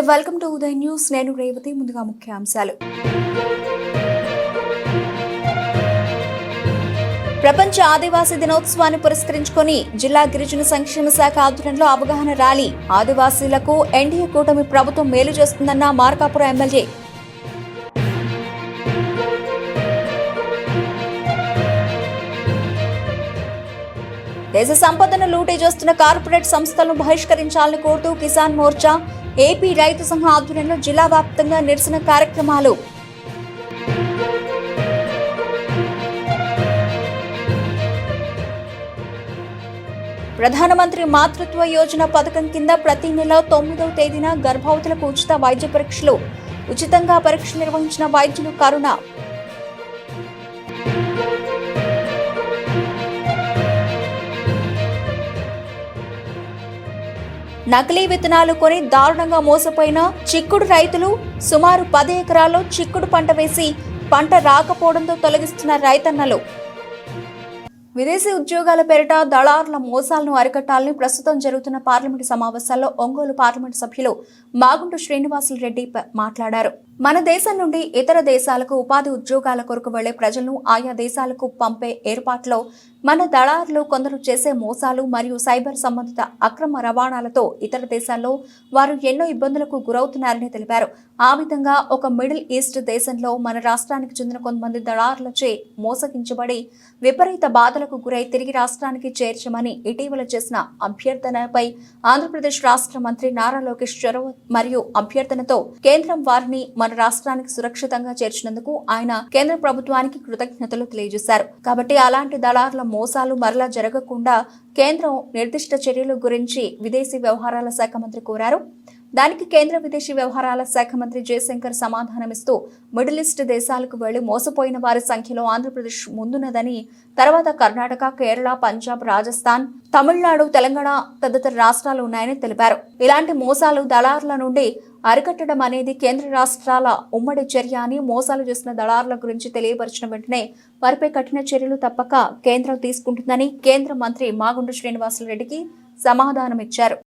నమస్తే welcome to Uday news. నేను రేవతి ముందుగా ముఖ్యాంశాలు. ప్రపంచ ఆదివాసీ దినోత్సవాన్ని పురస్కరించుకొని జిల్లా గిరిజన సంక్షేమ శాఖ ఆధ్వర్యంలో అవగాహన ర్యాలీ. ఆదివాసీలకు ఎన్డీఏ కూటమి ప్రభుత్వం మేలు చేస్తుందన్న మార్కాపురం ఎమ్మెల్యే. దేశ సంపదను లూటీ చేస్తున్న కార్పొరేట్ సంస్థలను బహిష్కరించాలని కోరుతూ కిసాన్ మోర్చా ఏపీ రైతు సంఘ ఆధ్వర్యంలో జిల్లా వ్యాప్తంగా నిరసన కార్యక్రమాలు. ప్రధానమంత్రి మాతృత్వ యోజన పథకం కింద ప్రతి నెల తొమ్మిదవ తేదీన గర్భవతులకు ఉచిత వైద్య పరీక్షలు. ఉచితంగా పరీక్షలు నిర్వహించిన వైద్యులు కరుణ. నకిలీ విత్తనాలు కొని దారుణంగా మోసపోయిన చిక్కుడు రైతులు సుమారు పది ఎకరాల్లో చిక్కుడు పంట వేసి పంట రాకపోవడంతో తొలగిస్తున్న రైతన్నలు. విదేశీ ఉద్యోగాల పేరిట దళారుల మోసాలను అరికట్టాలని ప్రస్తుతం జరుగుతున్న పార్లమెంటు సమావేశాల్లో ఒంగోలు పార్లమెంటు సభ్యులు మాగుంటు శ్రీనివాసులు రెడ్డి మాట్లాడారు. మన దేశం నుండి ఇతర దేశాలకు ఉపాధి ఉద్యోగాల కొరకు వెళ్ళే ప్రజలను ఆయా దేశాలకు పంపే ఏర్పాట్లో మన దళారులు కొందరు చేసే మోసాలు మరియు సైబర్ సంబంధిత అక్రమ రవాణాలతో ఇతర దేశాల్లో వారు ఎన్నో ఇబ్బందులకు గురవుతున్నారని తెలిపారు. ఆ విధంగా ఒక మిడిల్ ఈస్ట్ దేశంలో మన రాష్ట్రానికి చెందిన కొంతమంది దళారులచే మోసగించబడి విపరీత బాధలకు గురై తిరిగి రాష్ట్రానికి చేర్చమని ఇటీవల చేసిన అభ్యర్థనపై ఆంధ్రప్రదేశ్ రాష్ట్ర మంత్రి నారా లోకేష్ చొరవ మరియు అభ్యర్థనతో కేంద్రం వారిని మన రాష్ట్రానికి సురక్షితంగా చేర్చినందుకు ఆయన కేంద్ర ప్రభుత్వానికి కృతజ్ఞతలు తెలియజేశారు. కాబట్టి అలాంటి దళారుల మోసాలు మరలా జరగకుండా కేంద్రం నిర్దిష్ట చర్యల గురించి విదేశీ వ్యవహారాల శాఖ మంత్రి కోరారు. దానికి కేంద్ర విదేశీ వ్యవహారాల శాఖ మంత్రి జయశంకర్ సమాధానమిస్తూ మిడిల్ ఈస్ట్ దేశాలకు వెళ్ళి మోసపోయిన వారి సంఖ్యలో ఆంధ్రప్రదేశ్ ముందున్నదని తర్వాత కర్ణాటక కేరళ పంజాబ్ రాజస్థాన్ తమిళనాడు తెలంగాణ తదితర రాష్ట్రాలు ఉన్నాయని తెలిపారు. ఇలాంటి మోసాలు దళారుల నుండి అరికట్టడం అనేది కేంద్ర రాష్ట్రాల ఉమ్మడి చర్య అని మోసాలు చేసిన దళారుల గురించి తెలియపరిచిన వెంటనే వారిపై కఠిన చర్యలు తప్పక కేంద్రం తీసుకుంటుందని కేంద్ర మంత్రి మాగుండు శ్రీనివాసరెడ్డికి సమాధానమిచ్చారు.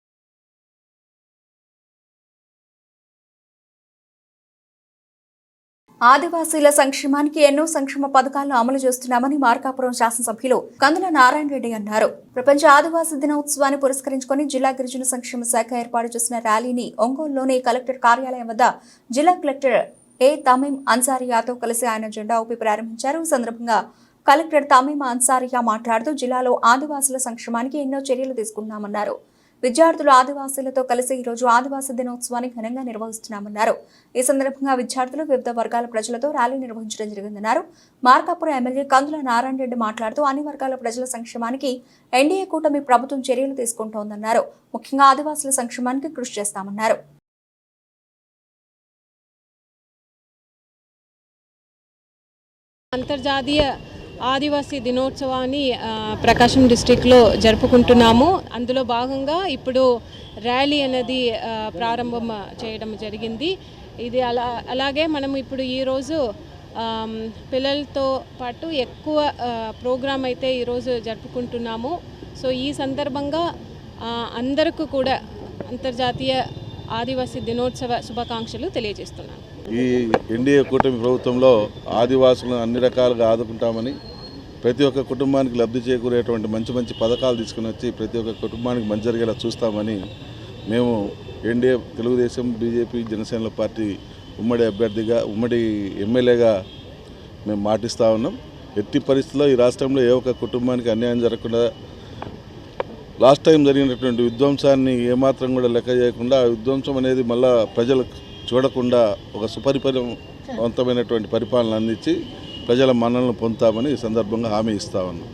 ఆదివాసీల సంక్షేమానికి ఎన్నో సంక్షేమ పథకాలను అమలు చేస్తున్నామని మార్కాపురం శాసనసభ్యులు కందుల నారాయణ రెడ్డి అన్నారు. ప్రపంచ ఆదివాసీ దినోత్సవాన్ని పురస్కరించుకొని జిల్లా గిరిజన సంక్షేమ శాఖ ఏర్పాటు చేసిన ర్యాలీని ఒంగోలులోని కలెక్టర్ కార్యాలయం వద్ద జిల్లా కలెక్టర్ ఏ తమీం అన్సారియాతో కలిసి ఆయన జెండా ఊపి ప్రారంభించారు. ఈ సందర్భంగా కలెక్టర్ తమీం అన్సారియా మాట్లాడుతూ జిల్లాలో ఆదివాసుల సంక్షేమానికి ఎన్నో చర్యలు తీసుకున్నామన్నారు విద్యార్థులు ఆదివాసీలతో కలిసి ఈ రోజు ఆదివాసీ దినోత్సవాన్ని ఘనంగా నిర్వహిస్తున్నామన్నారు. ఈ సందర్భంగా విద్యార్థులు వివిధ వర్గాల ప్రజలతో ర్యాలీ నిర్వహించడం జరిగిందన్నారు. మార్కాపురం ఎమ్మెల్యే కందుల నారాయణ రెడ్డి మాట్లాడుతూ అన్ని వర్గాల ప్రజల సంక్షేమానికి ఎన్డీఏ కూటమి ప్రభుత్వం చర్యలు తీసుకుంటోందన్నారు. ముఖ్యంగా ఆదివాసుల సంక్షేమానికి కృషి చేస్తామన్నారు. అంతర్జాతీయ ఆదివాసీ దినోత్సవాన్ని ప్రకాశం డిస్టిక్లో జరుపుకుంటున్నాము. అందులో భాగంగా ఇప్పుడు ర్యాలీ అనేది ప్రారంభం చేయడం జరిగింది. ఇది అలా అలాగే మనం ఇప్పుడు ఈరోజు పిల్లలతో పాటు ఎక్కువ ప్రోగ్రామ్ అయితే ఈరోజు జరుపుకుంటున్నాము. సో ఈ సందర్భంగా అందరికీ కూడా అంతర్జాతీయ ఆదివాసీ దినోత్సవ శుభాకాంక్షలు తెలియజేస్తున్నాను. ఈ ఎన్డీఏ కూటమి ప్రభుత్వంలో ఆదివాసులను అన్ని రకాలుగా ఆదుకుంటామని ప్రతి ఒక్క కుటుంబానికి లబ్ధి చేకూరేటువంటి మంచి మంచి పథకాలు తీసుకుని వచ్చి ప్రతి ఒక్క కుటుంబానికి మంచి జరిగేలా చూస్తామని మేము NDA Telugu Desam BJP Janasena party ఉమ్మడి అభ్యర్థిగా ఉమ్మడి ఎమ్మెల్యేగా మేము మాటిస్తూ ఉన్నాం. ఎట్టి పరిస్థితుల్లో ఈ రాష్ట్రంలో ఏ ఒక్క కుటుంబానికి అన్యాయం జరగకుండా లాస్ట్ టైం జరిగినటువంటి విధ్వంసాన్ని ఏమాత్రం కూడా లెక్క చేయకుండా ఆ విధ్వంసం అనేది మళ్ళా ప్రజలకు చూడకుండా ఒక సుపరిపరివంతమైనటువంటి పరిపాలన అందించి ప్రజల మన్నలను పొందుతామని ఈ సందర్భంగా హామీ ఇస్తా ఉన్నాం.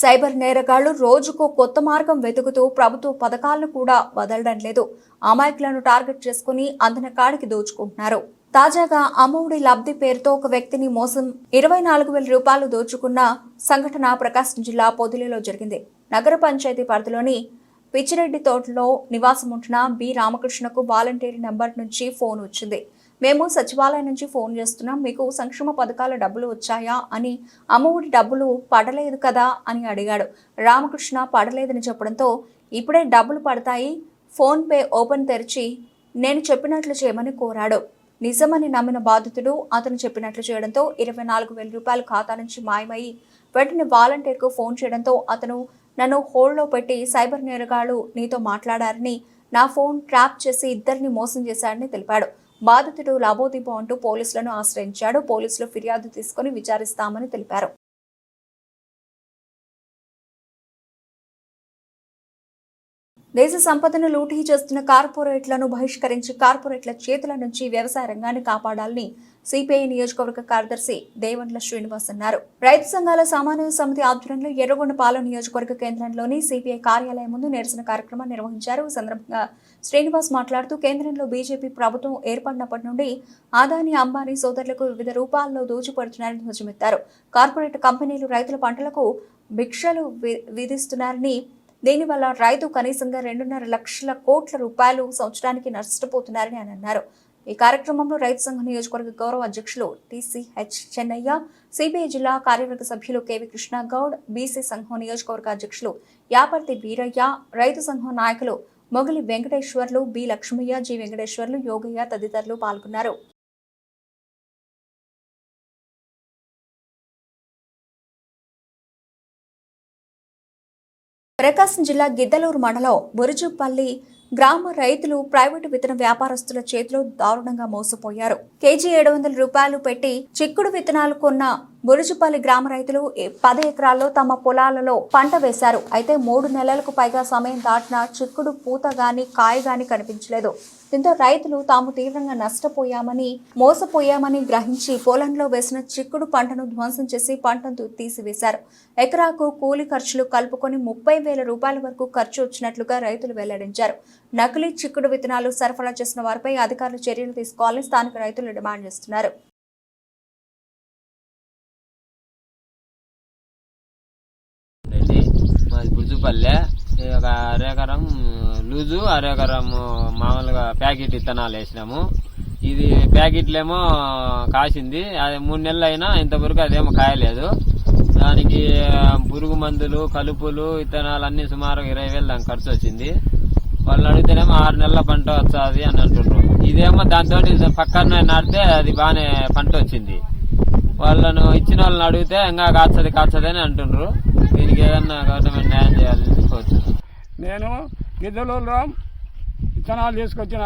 సైబర్ నేరగాళ్ళు రోజుకు కొత్త మార్గం వెతుకుతూ ప్రభుత్వ పథకాలను కూడా వదలడం లేదు. అమాయకులను టార్గెట్ చేసుకుని అందిన కాడికి దోచుకుంటున్నారు. తాజాగా అమ్మఒడి లబ్ధి పేరుతో ఒక వ్యక్తిని మోసం ఇరవై నాలుగు వేల రూపాయలు దోచుకున్న సంఘటన ప్రకాశం జిల్లా పొదిలిలో జరిగింది. నగర పంచాయతీ పరిధిలోని పిచ్చిరెడ్డి తోటలో నివాసం ఉంటున్న బి. రామకృష్ణకు వాలంటీర్ నెంబర్ నుంచి ఫోన్ వచ్చింది. మేము సచివాలయం నుంచి ఫోన్ చేస్తున్నాం. మీకు సంక్షేమ పథకాల డబ్బులు వచ్చాయా అని. అమ్మఒడి డబ్బులు పడలేదు కదా అని అడిగాడు. రామకృష్ణ పడలేదని చెప్పడంతో ఇప్పుడే డబ్బులు పడతాయి. ఫోన్ పే ఓపెన్ తెరిచి నేను చెప్పినట్లు చేయమని కోరాడు. నిజమని నమ్మిన బాధితుడు అతను చెప్పినట్లు చేయడంతో ఇరవై నాలుగు వేల రూపాయలు ఖాతా నుంచి మాయమయ్యి వెంటనే వాలంటీర్కు ఫోన్ చేయడంతో అతను నన్ను హోల్డ్లో పెట్టి సైబర్ నేరగాళ్ళు నీతో మాట్లాడారని నా ఫోన్ ట్రాప్ చేసి ఇద్దరిని మోసం చేశాడని తెలిపాడు. బాధితుడు లాభోదీపం అంటూ పోలీసులను ఆశ్రయించాడు. పోలీసులు ఫిర్యాదు తీసుకుని విచారిస్తామని తెలిపారు. దేశ సంపదను లూటీ చేస్తున్న కార్పొరేట్లను బహిష్కరించి కార్పొరేట్ల చేతుల నుంచి వ్యవసాయ రంగాన్ని కాపాడాలని సిపిఐ నియోజకవర్గ కార్యదర్శి దేవండ్ల శ్రీనివాస్ అన్నారు. రైతు సంఘాల సమన్వయ సమితి ఆధ్వర్యంలో ఎర్రగొండపాలెం నియోజకవర్గ కేంద్రంలోని సిపిఐ కార్యాలయం ముందు నిరసన కార్యక్రమం నిర్వహించారు. ఈ సందర్భంగా శ్రీనివాస్ మాట్లాడుతూ కేంద్రంలో బీజేపీ ప్రభుత్వం ఏర్పడినప్పటి నుండి ఆదాని అంబానీ సోదరులకు వివిధ రూపాల్లో దోచిపెడుతున్నారని ధ్వజమెత్తారు. కార్పొరేట్ కంపెనీలు రైతుల పంటలకు భిక్షలు వి- విధిస్తున్నారని దీనివల్ల రైతు కనీసంగా రెండున్నర లక్షల కోట్ల రూపాయలు సంవత్సరానికి నష్టపోతున్నారని ఆయన అన్నారు. ఈ కార్యక్రమంలో రైతు సంఘ నియోజకవర్గ గౌరవ అధ్యక్షులు టీసీహెచ్ చెన్నయ్య సిబిఐ జిల్లా కార్యవర్గ సభ్యులు కేవి కృష్ణగౌడ్ బీసీ సంఘం నియోజకవర్గ అధ్యక్షులు యాపర్తి వీరయ్య రైతు సంఘం నాయకులు మొగలి వెంకటేశ్వర్లు బి లక్ష్మయ్య జి వెంకటేశ్వర్లు యోగయ్య తదితరులు పాల్గొన్నారు. ప్రకాశం జిల్లా గిద్దలూరు మండలం బురుజుపల్లి గ్రామ రైతులు ప్రైవేటు విత్తన వ్యాపారస్తుల చేతిలో దారుణంగా మోసపోయారు. కేజీ ఏడు వందల రూపాయలు పెట్టి చిక్కుడు విత్తనాలు కొన్న బురుజుపల్లి గ్రామ రైతులు పది ఎకరాల్లో తమ పొలాలలో పంట వేశారు. అయితే మూడు నెలలకు పైగా సమయం దాటినా చిక్కుడు పూత గాని కాయ గాని కనిపించలేదు. దీంతో రైతులు తాము తీవ్రంగా నష్టపోయామని మోసపోయామని గ్రహించి పొలంలో వేసిన చిక్కుడు పంటను ధ్వంసం చేసి పంటను తీసివేశారు. ఎకరాకు కూలి ఖర్చులు కలుపుకొని ముప్పై వేల రూపాయల వరకు ఖర్చు వచ్చినట్లుగా రైతులు వెల్లడించారు. నకిలీ చిక్కుడు విత్తనాలు సరఫరా చేసిన వారిపై అధికారులు చర్యలు తీసుకోవాలని స్థానిక రైతులు డిమాండ్ చేస్తున్నారు. పల్లె ఒక అరేకరం లూజు అరెకరం మామూలుగా ప్యాకెట్ విత్తనాలు వేసినాము. ఇది ప్యాకెట్లేమో కాసింది. అది మూడు నెలలు అయినా ఇంతవరకు అదేమో కాయలేదు. దానికి పురుగు మందులు కలుపులు విత్తనాలు అన్ని సుమారు ఇరవై వేలు దానికి ఖర్చు వచ్చింది వాళ్ళు అడిగితేనేమో ఆరు నెలల పంట వస్తుంది అని అంటున్నారు ఇదేమో దాంతో పక్కన నాటితే అది బాగానే పంట వచ్చింది. వాళ్ళను ఇచ్చిన వాళ్ళని అడిగితే ఇంకా కాచది కాచదని అని అంటుండ్రు. దీనికి ఏదన్నా గవర్నమెంట్ న్యాయం చేయాలని కోరుతున్నాను నేను గిద్దలూరులో విత్తనాలు తీసుకొచ్చిన.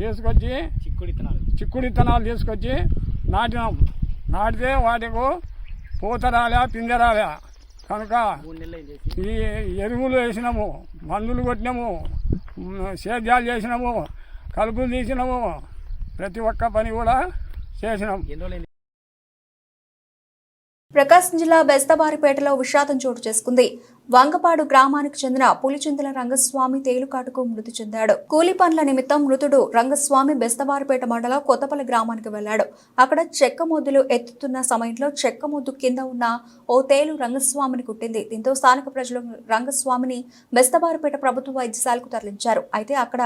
తీసుకొచ్చి చిక్కుడు విత్తనాలు. చిక్కుడు విత్తనాలు తీసుకొచ్చి నాటినాం. నాటితే వాటికి పూత రాలే పిందె రాలే. కనుక ఈ ఎరువులు వేసినాము మందులు కొట్టినాము సేద్యాలు చేసినాము కలుపులు తీసినాము. ప్రతి ఒక్క పని కూడా చేసినాం. ప్రకాశం జిల్లా బెస్తబారిపేటలో విషాదం చోటు చేసుకుంది. వంగపాడు గ్రామానికి చెందిన పులిచింతల రంగస్వామి తేలుకాటుకు మృతి చెందాడు. కూలి పనుల నిమిత్తం మృతుడు రంగస్వామి బెస్తవారిపేట మండలం కొత్తపల్లి గ్రామానికి వెళ్ళాడు అక్కడ చెక్క మొద్దులు ఎత్తుతున్న సమయంలో చెక్క మొద్దు కింద ఉన్న ఓ తేలు రంగస్వామిని కుట్టింది. దీంతో స్థానిక ప్రజలు రంగస్వామిని బెస్తవారిపేట ప్రభుత్వ వైద్యశాలకు తరలించారు. అయితే అక్కడ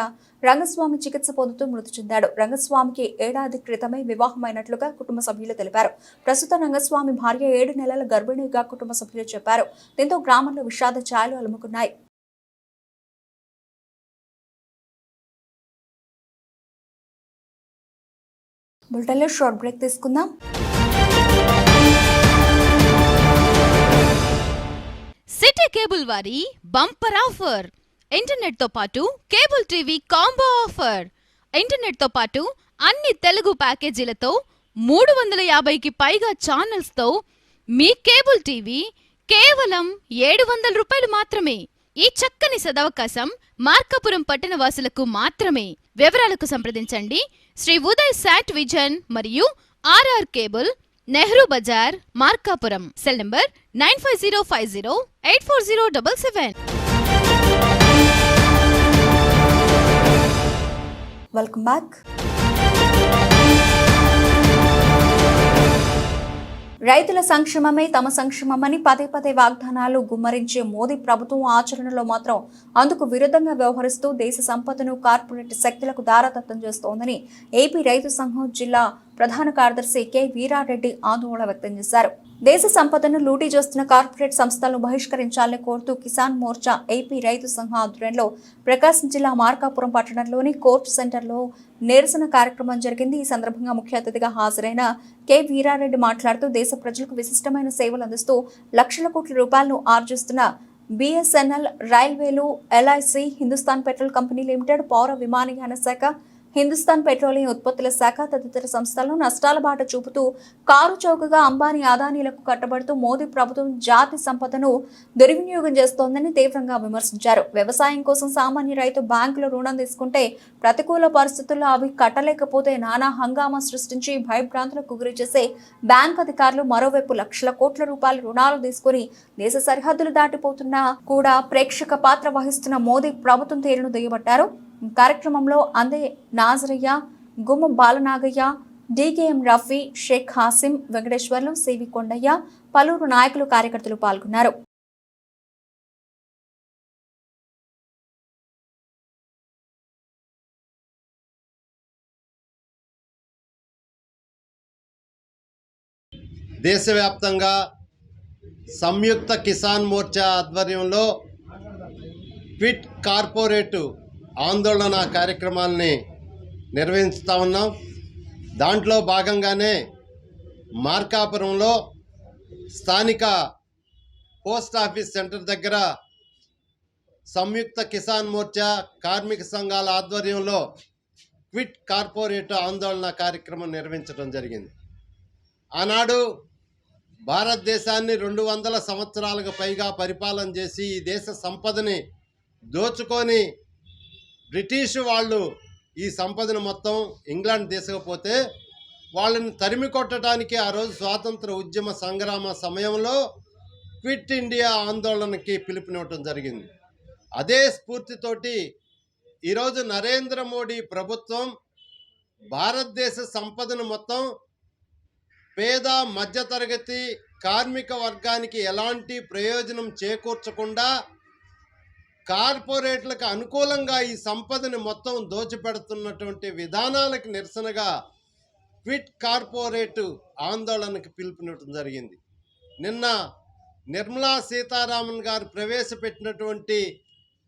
రంగస్వామి చికిత్స పొందుతూ మృతి చెందాడు. రంగస్వామికి ఏడాది క్రితమే వివాహమైనట్లుగా కుటుంబ సభ్యులు తెలిపారు. ప్రస్తుతం రంగస్వామి భార్య ఏడు నెలల గర్భిణిగా కుటుంబ సభ్యులు చెప్పారు. దీంతో గ్రామంలో విషాద ఛాయలు అలుముకున్నాయి. బులెటిన్లో షార్ట్ బ్రేక్ తీసుకుందాం. సిటీ కేబుల్ వారి బంపర్ ఆఫర్. ఇంటర్నెట్తో పాటు కేబుల్ టీవీ కాంబో ఆఫర్. ఇంటర్నెట్తో పాటు అన్ని తెలుగు ప్యాకేజీలతో మూడు వందల యాభైకి పైగా ఛానల్స్తో మీ కేబుల్ టీవీ కేవలం ఏడు వందల రూపాయలు మాత్రమే. ఈ చక్కని సదవకాశం మార్కాపురం పట్టణ వాసులకు మాత్రమే. వివరాలకు సంప్రదించండి. శ్రీ ఉదయ్ శాట్ విజన్ మరియు RR cable Nehru Bazar Markapuram. Cell number nine five zero five zero eight four zero double seven. Welcome back రైతుల సంక్షేమమే తమ సంక్షేమమని పదే పదే వాగ్దానాలు గుమ్మరించే మోదీ ప్రభుత్వం ఆచరణలో మాత్రం అందుకు విరుద్ధంగా వ్యవహరిస్తూ దేశ సంపదను కార్పొరేట్ శక్తులకు దారాదత్తం చేస్తోందని ఏపీ రైతు సంఘం జిల్లా ప్రధాన కార్యదర్శి కె వీరారెడ్డి ఆందోళన వ్యక్తం చేశారు. దేశ సంపదను లూటీ చేస్తున్న కార్పొరేట్ సంస్థలను బహిష్కరించాలని కోరుతూ కిసాన్ మోర్చా ఏపీ రైతు సంఘం ఆధ్వర్యంలో ప్రకాశం జిల్లా మార్కాపురం పట్టణంలోని కోర్టు సెంటర్లో నిరసన కార్యక్రమం జరిగింది. ఈ సందర్భంగా ముఖ్య అతిథిగా హాజరైన కె వీరారెడ్డి మాట్లాడుతూ దేశ ప్రజలకు విశిష్టమైన సేవలు అందిస్తూ లక్షల కోట్ల రూపాయలను ఆర్జిస్తున్న బిఎస్ఎన్ఎల్ రైల్వేలు LIC Hindustan petrol company limited పౌర విమానయాన శాఖ హిందుస్థాన్ పెట్రోలియం ఉత్పత్తుల శాఖ తదితర సంస్థలను నష్టాల బాట చూపుతూ కారు చౌకగా అంబానీ ఆదానీలకు కట్టబడుతూ మోదీ ప్రభుత్వం జాతి సంపదను దుర్వినియోగం చేస్తోందని తీవ్రంగా విమర్శించారు. వ్యవసాయం కోసం సామాన్య రైతు బ్యాంకులో రుణం తీసుకుంటే ప్రతికూల పరిస్థితుల్లో అవి కట్టలేకపోతే నానా హంగామా సృష్టించి భయభ్రాంతులకు గురి చేసే బ్యాంక్ అధికారులు మరోవైపు లక్షల కోట్ల రూపాయల రుణాలు తీసుకుని దేశ సరిహద్దులు దాటిపోతున్నా కూడా ప్రేక్షక పాత్ర వహిస్తున్న మోదీ ప్రభుత్వం తీరును దుయ్యబట్టారు. కార్యక్రమంలో అందే నాజరయ్య గుమ్మ బాలనాగయ్య డీకేఎం రఫీ షేక్ హాసిం వెంకటేశ్వర్లు సివి కొండయ్య పలువురు నాయకులు కార్యకర్తలు పాల్గొన్నారు. దేశవ్యాప్తంగా సంయుక్త కిసాన్ మోర్చా ఆధ్వర్యంలో క్విట్ కార్పొరేటు ఆందోళన కార్యక్రమాల్ని నిర్వహిస్తూ ఉన్నాం. దాంట్లో భాగంగానే మార్కాపురంలో స్థానిక పోస్ట్ ఆఫీస్ సెంటర్ దగ్గర సంయుక్త కిసాన్ మోర్చా కార్మిక సంఘాల ఆధ్వర్యంలో క్విట్ కార్పొరేట్ ఆందోళన కార్యక్రమం నిర్వహించడం జరిగింది. ఆనాడు భారతదేశాన్ని రెండు వందల సంవత్సరాలకు పైగా పరిపాలన చేసి ఈ దేశ సంపదని దోచుకొని బ్రిటిష్ వాళ్ళు ఈ సంపదను మొత్తం ఇంగ్లాండ్ తీసుకపోతే వాళ్ళని తరిమి కొట్టడానికి ఆ రోజు స్వాతంత్ర ఉద్యమ సంగ్రామ సమయంలో క్విట్ ఇండియా ఆందోళనకి పిలుపునివ్వటం జరిగింది. అదే స్ఫూర్తితోటి ఈరోజు నరేంద్ర మోడీ ప్రభుత్వం భారతదేశ సంపదను మొత్తం పేద మధ్యతరగతి కార్మిక వర్గానికి ఎలాంటి ప్రయోజనం చేకూర్చకుండా కార్పొరేట్లకు అనుకూలంగా ఈ సంపదని మొత్తం దోచిపెడుతున్నటువంటి విధానాలకు నిరసనగా క్విట్ కార్పొరేట్ ఆందోళనకు పిలుపునివ్వడం జరిగింది. నిన్న నిర్మలా సీతారామన్ గారు ప్రవేశపెట్టినటువంటి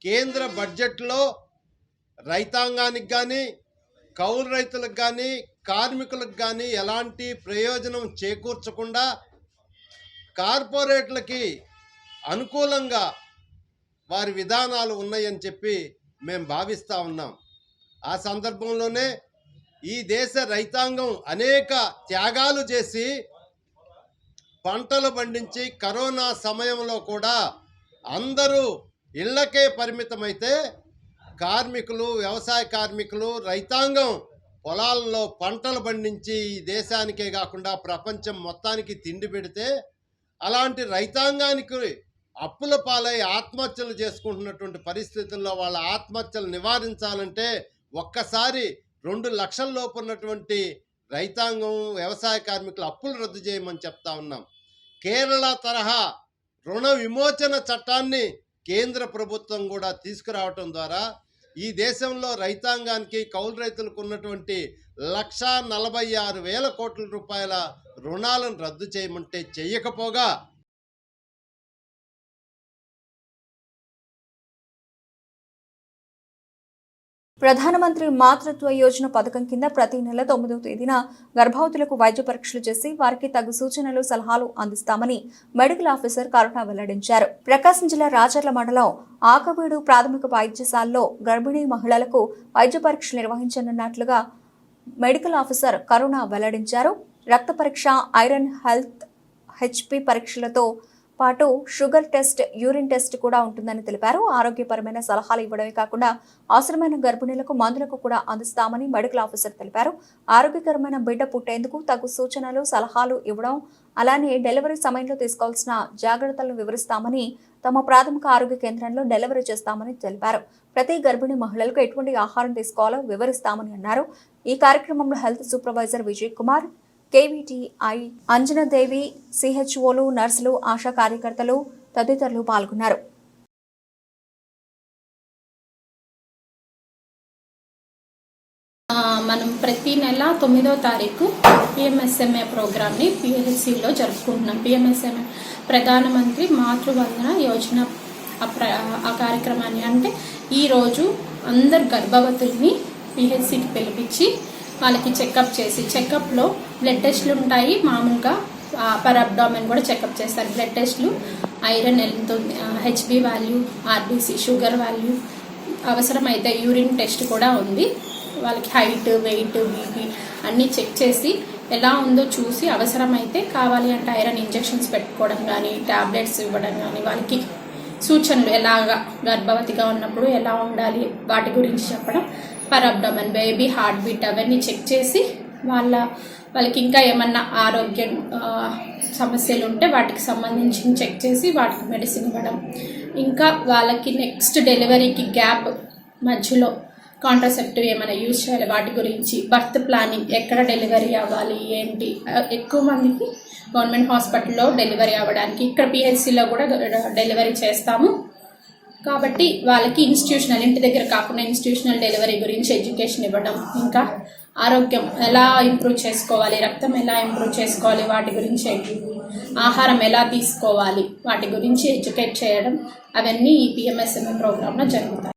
కేంద్ర బడ్జెట్లో రైతాంగానికి కానీ కౌలు రైతులకు కానీ కార్మికులకు కానీ ఎలాంటి ప్రయోజనం చేకూర్చకుండా కార్పొరేట్లకి అనుకూలంగా వారి విధానాలు ఉన్నాయని చెప్పి మేము భావిస్తూ ఉన్నాం. ఆ సందర్భంలోనే ఈ దేశ రైతాంగం అనేక త్యాగాలు చేసి పంటలు పండించి కరోనా సమయంలో కూడా అందరూ ఇళ్ళకే పరిమితమైతే కార్మికులు వ్యవసాయ కార్మికులు రైతాంగం పొలాల్లో పంటలు పండించి ఈ దేశానికే కాకుండా ప్రపంచం మొత్తానికి తిండి పెడితే అలాంటి రైతాంగానికి అప్పుల పాలై ఆత్మహత్యలు చేసుకుంటున్నటువంటి పరిస్థితుల్లో వాళ్ళ ఆత్మహత్యలు నివారించాలంటే ఒక్కసారి రెండు లక్షల లోపు ఉన్నటువంటి రైతాంగం వ్యవసాయ కార్మికులు అప్పులు రద్దు చేయమని చెప్తా ఉన్నాం. కేరళ తరహా రుణ విమోచన చట్టాన్ని కేంద్ర ప్రభుత్వం కూడా తీసుకురావటం ద్వారా ఈ దేశంలో రైతాంగానికి కౌలు రైతులకు ఉన్నటువంటి లక్షా నలభై ఆరు వేల కోట్ల రూపాయల రుణాలను రద్దు చేయమంటే చెయ్యకపోగా ప్రధానమంత్రి మాతృత్వ యోజన పథకం కింద ప్రతి నెల తొమ్మిదవ తేదీన గర్భవతులకు వైద్య పరీక్షలు చేసి వారికి తగు సూచనలు సలహాలు అందిస్తామని మెడికల్ ఆఫీసర్ కరుణ వెల్లడించారు. ప్రకాశం జిల్లా రాచర్ల మండలం ఆకవీడు ప్రాథమిక వైద్యశాలలో గర్భిణీ మహిళలకు వైద్య పరీక్షలు నిర్వహించనున్నట్లుగా మెడికల్ ఆఫీసర్ కరుణ వెల్లడించారు. రక్త పరీక్ష ఐరన్ హెల్త్ హెచ్పి పరీక్షలతో పాటు షుగర్ టెస్ట్ యూరిన్ టెస్ట్ కూడా ఉంటుందని తెలిపారు. ఆరోగ్యపరమైన సలహాలు ఇవ్వడమే కాకుండా అవసరమైన గర్భిణీలకు మందులకు కూడా అందిస్తామని మెడికల్ ఆఫీసర్ తెలిపారు. ఆరోగ్యకరమైన బిడ్డ పుట్టేందుకు తగు సూచనలు సలహాలు ఇవ్వడం అలానే డెలివరీ సమయంలో తీసుకోవాల్సిన జాగ్రత్తలను వివరిస్తామని తమ ప్రాథమిక ఆరోగ్య కేంద్రంలో డెలివరీ చేస్తామని తెలిపారు. ప్రతి గర్భిణీ మహిళలకు ఎటువంటి ఆహారం తీసుకోవాలో వివరిస్తామని అన్నారు. ఈ కార్యక్రమంలో health supervisor Vijay Kumar KVTI Anjanadevi సిహెచ్ఓలు నర్సులు ఆశా కార్యకర్తలు తదితరులు పాల్గొన్నారు. ఆ, మనం ప్రతి నెల తొమ్మిదో తారీఖు పిఎంఎస్ఎంఏ ప్రోగ్రామ్ని పిఎల్సిలో జరుపుకుంటున్నాం. పిఎంఎస్ఎంఏ ప్రధానమంత్రి మాతృవందన యోజన ఆ ఆ కార్యక్రమాన్ని అంటే ఈరోజు అందరు గర్భవతుల్ని పిహెచ్సికి పిలిపించి వాళ్ళకి చెకప్ చేసి చెకప్లో బ్లడ్ టెస్ట్లు ఉంటాయి. మామూలుగా పర్ అబ్డామెన్ కూడా చెకప్ చేస్తారు. బ్లడ్ టెస్ట్లు ఐరన్ ఎంత ఉంది HB value RBC sugar value అవసరమైతే యూరిన్ టెస్ట్ కూడా ఉంది. వాళ్ళకి హైట్ వెయిట్ బీపీ అన్నీ చెక్ చేసి ఎలా ఉందో చూసి అవసరమైతే కావాలి అంటే ఐరన్ ఇంజెక్షన్స్ పెట్టుకోవడం కానీ టాబ్లెట్స్ ఇవ్వడం కానీ వాళ్ళకి సూచనలు ఎలాగా గర్భవతిగా ఉన్నప్పుడు ఎలా ఉండాలి వాటి గురించి చెప్పడం. Per abdomen baby heart beat అవన్నీ చెక్ చేసి వాళ్ళ వాళ్ళకి ఇంకా ఏమన్నా ఆరోగ్య సమస్యలు ఉంటే వాటికి సంబంధించి చెక్ చేసి వాటికి మెడిసిన్ ఇవ్వడం. ఇంకా వాళ్ళకి నెక్స్ట్ డెలివరీకి గ్యాప్ మధ్యలో కాంట్రాసెప్టివ్ ఏమైనా యూజ్ చేయాలి వాటి గురించి బర్త్ ప్లానింగ్ ఎక్కడ డెలివరీ అవ్వాలి ఏంటి? ఎక్కువ మందికి గవర్నమెంట్ హాస్పిటల్లో డెలివరీ అవ్వడానికి ఇక్కడ పిహెచ్సిలో కూడా డెలివరీ చేస్తాము. కాబట్టి వాళ్ళకి ఇన్స్టిట్యూషనల్ ఇంటి దగ్గర కాకుండా ఇన్స్టిట్యూషనల్ డెలివరీ గురించి ఎడ్యుకేషన్ ఇవ్వడం ఇంకా ఆరోగ్యం ఎలా ఇంప్రూవ్ చేసుకోవాలి రక్తం ఎలా ఇంప్రూవ్ చేసుకోవాలి వాటి గురించి ఆహారం ఎలా తీసుకోవాలి వాటి గురించి ఎడ్యుకేట్ చేయడం అవన్నీ ఈ పిఎంఎస్ఎంఏ ప్రోగ్రాంలో జరుగుతాయి.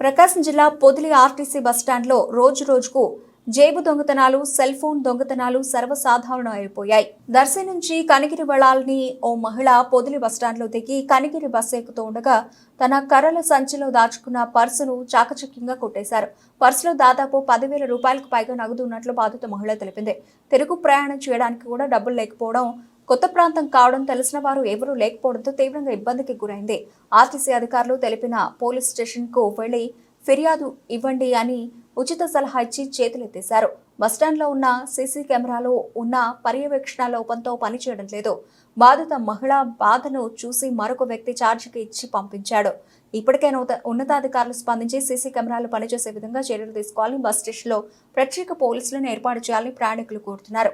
ప్రకాశం జిల్లా పొదిలి ఆర్టీసీ బస్టాండ్లో రోజు రోజుకు జేబు దొంగతనాలు సెల్ ఫోన్ దొంగతనాలు సర్వసాధారణం అయిపోయాయి దర్శి నుంచి కనిగిరి వెళ్ళాలని ఓ మహిళ పొదిలి బస్టాండ్లో దిగి కనిగిరి బస్సు ఎక్కుతూ ఉండగా తన కర్రల సంచిలో దాచుకున్న పర్సును చాకచక్యంగా కొట్టేశారు. పర్సులో దాదాపు పదివేల రూపాయలకు పైగా నగదు ఉన్నట్లు బాధిత మహిళ తెలిపింది. తిరుగు ప్రయాణం చేయడానికి కూడా డబ్బులు లేకపోవడం కొత్త ప్రాంతం కావడం తెలిసిన వారు ఎవరూ లేకపోవడంతో తీవ్రంగా ఇబ్బందికి గురైంది. ఆర్టీసీ అధికారులు తెలిపిన పోలీస్ స్టేషన్కు వెళ్ళి ఫిర్యాదు ఇవ్వండి అని ఉచిత సలహా ఇచ్చి చేతులెత్తేశారు. బస్టాండ్లో ఉన్న సీసీ కెమెరాలో ఉన్న పర్యవేక్షణ లోపంతో పనిచేయడం లేదు. బాధిత మహిళ బాధను చూసి మరొక వ్యక్తి ఛార్జీకి ఇచ్చి పంపించాడు. ఇప్పటికైనా ఉత- ఉన్నతాధికారులు స్పందించి సీసీ కెమెరాలు పనిచేసే విధంగా చర్యలు తీసుకోవాలని బస్ స్టేషన్లో ప్రత్యేక పోలీసులను ఏర్పాటు చేయాలని ప్రయాణికులు కోరుతున్నారు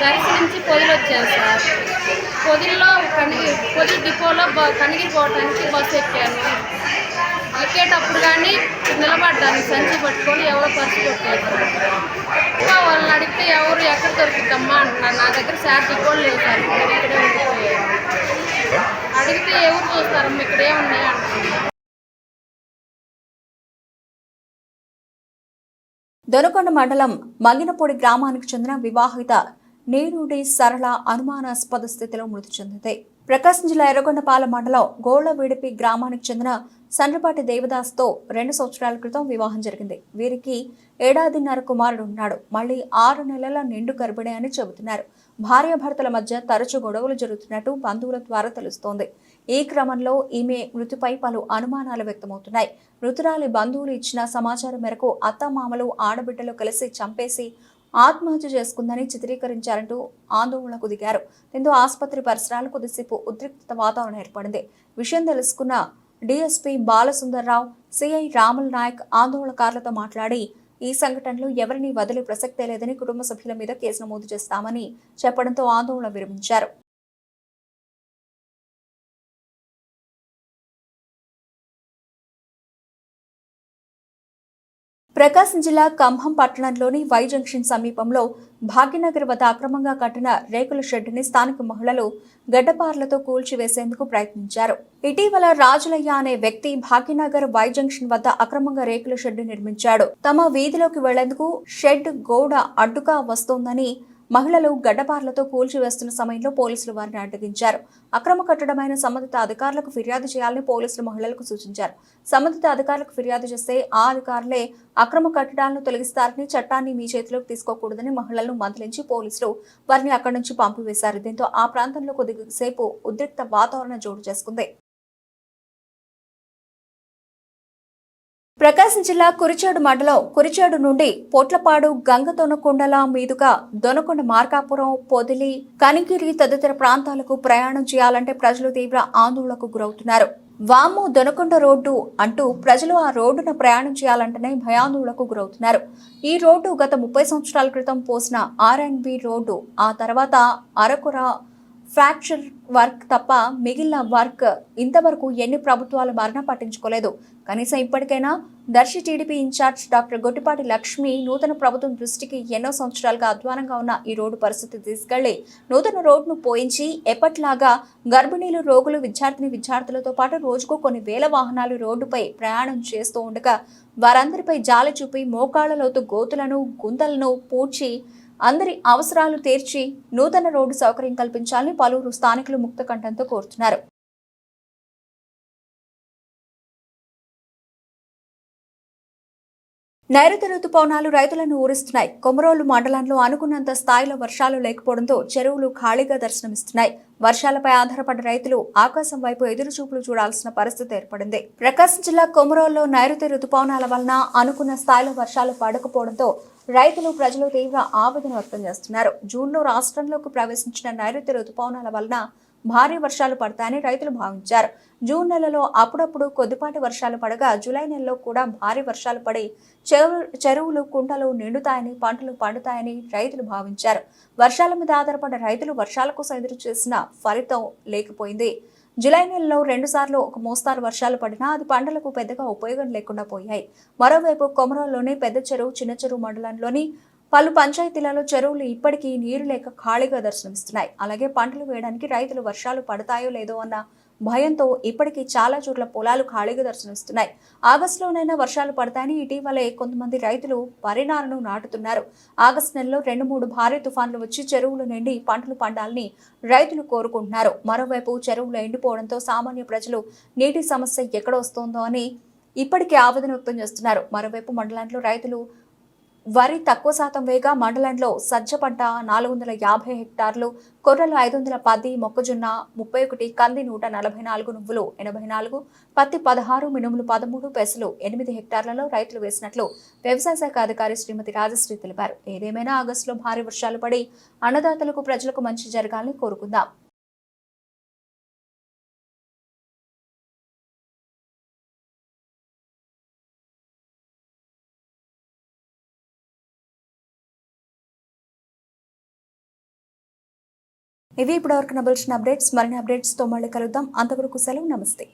దర్శి నుంచి పొదిలి వచ్చాను సార్ పొదిలిలో కనిగి పొదిలి డిపోలో బ- పోవడానికి బస్సు ఎక్కాను. ఎక్కేటప్పుడు కానీ నిలబడ్డాను సంచి పట్టుకొని ఎవరో పర్సు కొట్టేశారు ఇంకా వాళ్ళని అడిగితే ఎవరు ఎక్కడ దొరుకుతామ్మా? అంటున్నారు. నా దగ్గర శారీ కూడా లేవు సార్ నేను ఇక్కడే ఉండిపోయాను. అడిగితే ఎవరు చూస్తారమ్మా ఇక్కడే ఉన్నాయి? అంటున్నారు. దొనకొండ మండలం మంగినపూడి గ్రామానికి చెందిన వివాహిత నేరుడి సరళ అనుమానాస్పద స్థితిలో మృతి చెందింది. ప్రకాశం జిల్లా ఎర్రగొండపాల మండలం గోళవిడిపి గ్రామానికి చెందిన సన్నపాటి దేవదాస్తో రెండు సంవత్సరాల క్రితం వివాహం జరిగింది. వీరికి ఏడాదిన్నర కుమారుడు ఉన్నాడు. మళ్ళీ ఆరు నెలల నిండు గర్భిణి అని చెబుతున్నారు. భార్యాభర్తల మధ్య తరచు గొడవలు జరుగుతున్నట్టు బంధువుల ద్వారా తెలుస్తోంది. ఈ క్రమంలో ఈమె మృతిపై పలు అనుమానాలు వ్యక్తమవుతున్నాయి. మృతురాలి బంధువులు ఇచ్చిన సమాచారం మేరకు అత్తమామలు ఆడబిడ్డలు కలిసి చంపేసి ఆత్మహత్య చేసుకుందని చిత్రీకరించారంటూ ఆందోళనకు దిగారు. దీంతో ఆసుపత్రి పరిసరాలు కొద్దిసేపు ఉద్రిక్తత వాతావరణం ఏర్పడింది. విషయం తెలుసుకున్న డీఎస్పీ బాలసుందర్రావు సిఐ రాముల నాయక్ ఆందోళనకారులతో మాట్లాడి ఈ సంఘటనలో ఎవరిని వదిలే ప్రసక్తే లేదని కుటుంబ సభ్యుల మీద కేసు నమోదు చేస్తామని చెప్పడంతో ఆందోళన విరమించారు. ప్రకాశం జిల్లా కంభం పట్టణంలోని వై జంక్షన్ సమీపంలో భాగ్యనగర్ వద్ద అక్రమంగా కట్టిన రేకుల షెడ్డుని స్థానిక మహిళలు గడ్డపార్లతో కూల్చివేసేందుకు ప్రయత్నించారు. ఇటీవల రాజులయ్య అనే వ్యక్తి భాగ్యనగర్ వై జంక్షన్ వద్ద అక్రమంగా రేకుల షెడ్డు నిర్మించాడు. తమ వీధిలోకి వెళ్ళేందుకు షెడ్ గోడ అడ్డుగా వస్తోందని మహిళలు గడ్డపార్లతో కూల్చివేస్తున్న సమయంలో పోలీసులు వారిని అడ్డగించారు. అక్రమ కట్టడమైన సంబంధిత అధికారులకు ఫిర్యాదు చేయాలని పోలీసులు మహిళలకు సూచించారు. సంబంధిత అధికారులకు ఫిర్యాదు చేస్తే ఆ అధికారులే అక్రమ కట్టడాలను తొలగిస్తారని చట్టాన్ని మీ చేతిలోకి తీసుకోకూడదని మహిళలను మందలించి పోలీసులు వారిని అక్కడి నుంచి పంపివేశారు. దీంతో ఆ ప్రాంతంలో కొద్దిసేపు ఉద్రిక్త వాతావరణం చోటు చేసుకుంది. ప్రకాశం జిల్లా కురిచేడు మండలం కురిచేడు నుండి పొట్లపాడు గంగ దొనకొండల మీదుగా దొనకొండ మార్కాపురం పొదిలి కనిగిరి తదితర ప్రాంతాలకు ప్రయాణం చేయాలంటే ప్రజలు తీవ్ర ఆందోళనకు గురవుతున్నారు. వాము దొనకొండ రోడ్డు అంటూ ప్రజలు ఆ రోడ్డున ప్రయాణం చేయాలంటేనే భయాందోళనకు గురవుతున్నారు. ఈ రోడ్డు గత ముప్పై సంవత్సరాల క్రితం పోసిన ఆర్ అండ్ బి రోడ్డు ఆ తర్వాత అరకుర ఫ్రాక్చర్ వర్క్ తప్ప మిగిలిన వర్క్ ఇంతవరకు ఎన్ని ప్రభుత్వాలు మరణ పట్టించుకోలేదు. కనీసం ఇప్పటికైనా Darsi TDP in-charge doctor Gottipati Lakshmi నూతన ప్రభుత్వం దృష్టికి ఎన్నో సంవత్సరాలుగా అధ్వానంగా ఉన్న ఈ రోడ్డు పరిస్థితి తీసుకెళ్ళి నూతన రోడ్డును పోయించి ఎప్పట్లాగా గర్భిణీలు రోగులు విద్యార్థిని విద్యార్థులతో పాటు రోజుకు కొన్ని వేల వాహనాలు రోడ్డుపై ప్రయాణం చేస్తూ ఉండగా వారందరిపై జాలి చూపి మోకాళ్ళలోతు గోతులను గుంతలను పూడ్చి అందరి అవసరాలు తీర్చి నూతన రోడ్డు సౌకర్యం కల్పించాలని పలువురు స్థానికులు ముక్త కంఠంతో కోరుతున్నారు. నైరుతి రుతుపవనాలు రైతులను ఊరిస్తున్నాయి. కొమరోలు మండలంలో అనుకున్నంత స్థాయిలో వర్షాలు లేకపోవడంతో చెరువులు ఖాళీగా దర్శనమిస్తున్నాయి. వర్షాలపై ఆధారపడ్డ రైతులు ఆకాశం వైపు ఎదురు చూపులు చూడాల్సిన పరిస్థితి ఏర్పడింది. ప్రకాశం జిల్లా కొమరోల్లో నైరుతి రుతుపవనాల వలన అనుకున్న స్థాయిలో వర్షాలు పడకపోవడంతో రైతులు ప్రజలు తీవ్ర ఆవేదన వ్యక్తం చేస్తున్నారు. జూన్లో రాష్ట్రంలోకి ప్రవేశించిన నైరుతి రుతుపవనాల వలన భారీ వర్షాలు పడతాయని రైతులు భావించారు. జూన్ నెలలో అప్పుడప్పుడు కొద్దిపాటి వర్షాలు పడగా జూలై నెలలో కూడా భారీ వర్షాలు పడి చెరువులు కుంటలు నిండుతాయని పంటలు పండుతాయని రైతులు భావించారు. వర్షాల మీద ఆధారపడ్డ రైతులు వర్షాల కోసం ఎదురు చేసిన ఫలితం లేకపోయింది. జూలై నెలలో రెండుసార్లు ఒక మోస్తారు వర్షాలు పడినా అది పంటలకు పెద్దగా ఉపయోగం లేకుండా పోయాయి. మరోవైపు కొమరంలోని పెద్ద చెరువు చిన్న చెరువు మండలంలోని పలు పంచాయతీలలో చెరువులు ఇప్పటికీ నీరు లేక ఖాళీగా దర్శనమిస్తున్నాయి. అలాగే పంటలు వేయడానికి రైతులు వర్షాలు పడతాయో లేదో అన్న భయంతో ఇప్పటికీ చాలా చోట్ల పొలాలు ఖాళీగా దర్శనమిస్తున్నాయి. ఆగస్టులోనైనా వర్షాలు పడతాయని ఇటీవలే కొంతమంది రైతులు పరిణాలను నాటుతున్నారు. ఆగస్టు నెలలో రెండు మూడు భారీ తుఫాన్లు వచ్చి చెరువులు నిండి పంటలు పండాలని రైతులు కోరుకుంటున్నారు. మరోవైపు చెరువులు ఎండిపోవడంతో సామాన్య ప్రజలు నీటి సమస్య ఎక్కడ వస్తోందో అని ఇప్పటికే ఆవేదన వ్యక్తం చేస్తున్నారు. మరోవైపు మండలాంట్లో రైతులు వరి తక్కువ శాతం వేగా మండలంలో సజ్జ పంట నాలుగు వందల యాభై హెక్టార్లు కొర్రలు ఐదు వందల పది మొక్కజొన్న ముప్పై ఒకటి కంది నూట నలభై నాలుగు నువ్వులు ఎనభై నాలుగు పత్తి పదహారు మినుములు పదమూడు పెసలు ఎనిమిది హెక్టార్లలో రైతులు వేసినట్లు వ్యవసాయ శాఖ అధికారి శ్రీమతి రాజశ్రీ తెలిపారు. ఏదేమైనా ఆగస్టులో భారీ వర్షాలు పడి అన్నదాతలకు ప్రజలకు మంచి జరగాలని కోరుకుందాం. ఇవి ఇప్పటివరకు నబల్సిన అప్డేట్స్. మరిన్ని అప్డేట్స్తో మళ్ళీ కలుద్దాం. అంతవరకు సెలవు. నమస్తే.